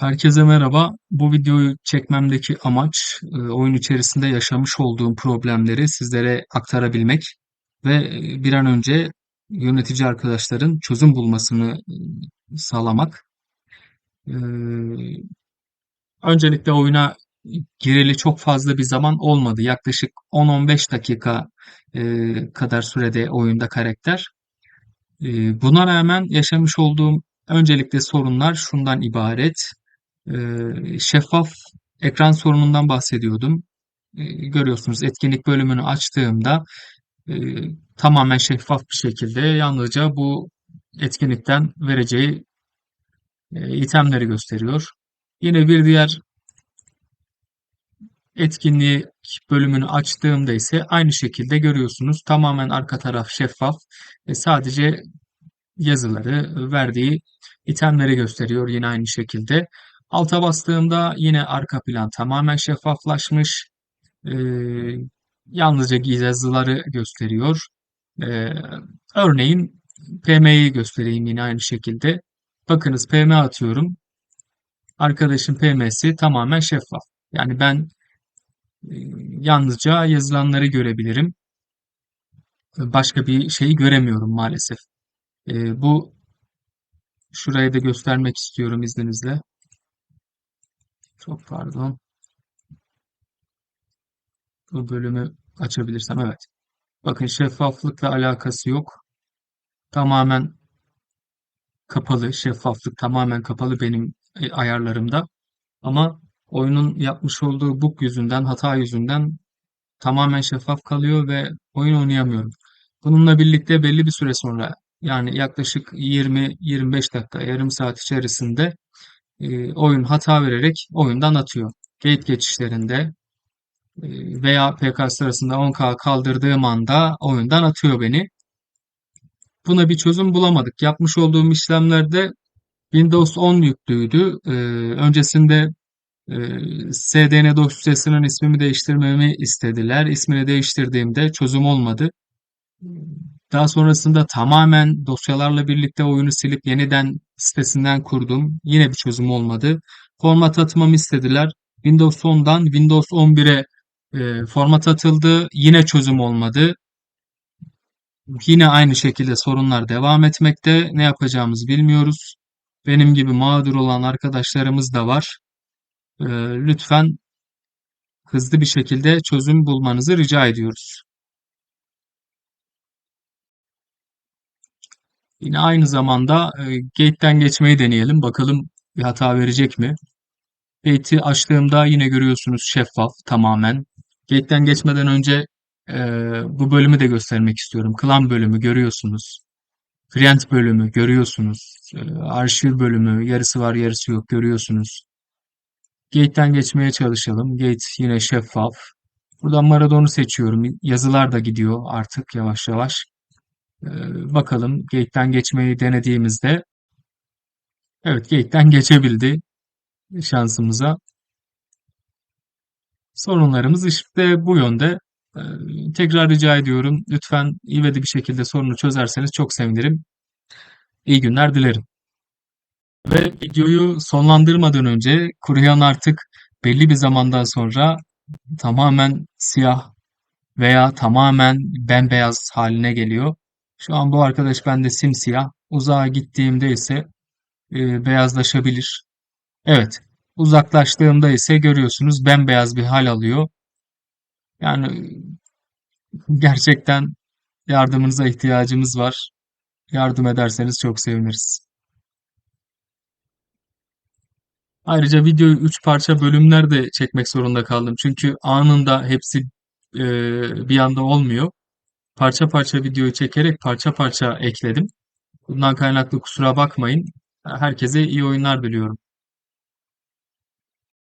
Herkese merhaba. Bu videoyu çekmemdeki amaç e, oyun içerisinde yaşamış olduğum problemleri sizlere aktarabilmek ve e, bir an önce yönetici arkadaşların çözüm bulmasını e, sağlamak. Öncelikle oyuna gireli çok fazla bir zaman olmadı. Yaklaşık 10-15 dakika kadar sürede oyunda karakter. Buna rağmen yaşamış olduğum öncelikle sorunlar şundan ibaret. Eee, şeffaf ekran sorunundan bahsediyordum. Eee, görüyorsunuz etkinlik bölümünü açtığımda eee, tamamen şeffaf bir şekilde yalnızca bu etkinlikten vereceği eee, itemleri gösteriyor. Yine bir diğer etkinliği bölümünü açtığımda ise aynı şekilde görüyorsunuz. Tamamen arka taraf şeffaf sadece yazıları, verdiği itemleri gösteriyor yine aynı şekilde. Alta bastığımda yine arka plan tamamen şeffaflaşmış. Ee, yalnızca yazıları gösteriyor. Ee, örneğin PM'yi göstereyim yine aynı şekilde. Bakınız PM atıyorum. Arkadaşın PM'si tamamen şeffaf. Yani ben e, yalnızca yazılanları görebilirim. Başka bir şeyi göremiyorum maalesef. Ee, bu şurayı da göstermek istiyorum izninizle. Çok pardon. Bu bölümü açabilirsem evet. Bakın şeffaflıkla alakası yok. Tamamen kapalı. Şeffaflık tamamen kapalı benim e, ayarlarımda. Ama oyunun yapmış olduğu bug yüzünden, hata yüzünden tamamen şeffaf kalıyor ve oyun oynayamıyorum. Bununla birlikte belli bir süre sonra yani yaklaşık 20-25 dakika, yarım saat içerisinde e, oyun hata vererek oyundan atıyor. Gate geçişlerinde e, veya PK sırasında 10K kaldırdığım anda oyundan atıyor beni. Buna bir çözüm bulamadık. Yapmış olduğum işlemlerde Windows 10 yüklüydü. E, öncesinde SDN dosyasının ismimi değiştirmemi istediler. İsmini değiştirdiğimde çözüm olmadı. Daha sonrasında tamamen dosyalarla birlikte oyunu silip yeniden sitesinden kurdum. Yine bir çözüm olmadı. Format atmamı istediler. Windows 10'dan Windows 11'e e, format atıldı. Yine çözüm olmadı. Yine aynı şekilde sorunlar devam etmekte. Ne yapacağımızı bilmiyoruz. Benim gibi mağdur olan arkadaşlarımız da var. E, lütfen hızlı bir şekilde çözüm bulmanızı rica ediyoruz. Yine aynı zamanda e, gate'den geçmeyi deneyelim. Bakalım bir hata verecek mi? Gate'i açtığımda yine görüyorsunuz şeffaf tamamen. Gate'den geçmeden önce e, bu bölümü de göstermek istiyorum. Klan bölümü görüyorsunuz. Friend bölümü görüyorsunuz. E, arşiv bölümü yarısı var yarısı yok görüyorsunuz. Gate'den geçmeye çalışalım. Gate yine şeffaf. Buradan Maradon'u seçiyorum. Yazılar da gidiyor artık yavaş yavaş. Ee, bakalım gate'den geçmeyi denediğimizde evet gate'den geçebildi şansımıza. Sorunlarımız işte bu yönde. Ee, tekrar rica ediyorum. Lütfen ivedi bir şekilde sorunu çözerseniz çok sevinirim. İyi günler dilerim. Ve videoyu sonlandırmadan önce kuruyan artık belli bir zamandan sonra tamamen siyah veya tamamen bembeyaz haline geliyor. Şu an bu arkadaş bende simsiyah. Uzağa gittiğimde ise e, beyazlaşabilir. Evet. Uzaklaştığımda ise görüyorsunuz bembeyaz bir hal alıyor. Yani gerçekten yardımınıza ihtiyacımız var. Yardım ederseniz çok seviniriz. Ayrıca videoyu 3 parça bölümler de çekmek zorunda kaldım. Çünkü anında hepsi e, bir anda olmuyor. Parça parça videoyu çekerek parça parça ekledim. Bundan kaynaklı kusura bakmayın. Herkese iyi oyunlar diliyorum.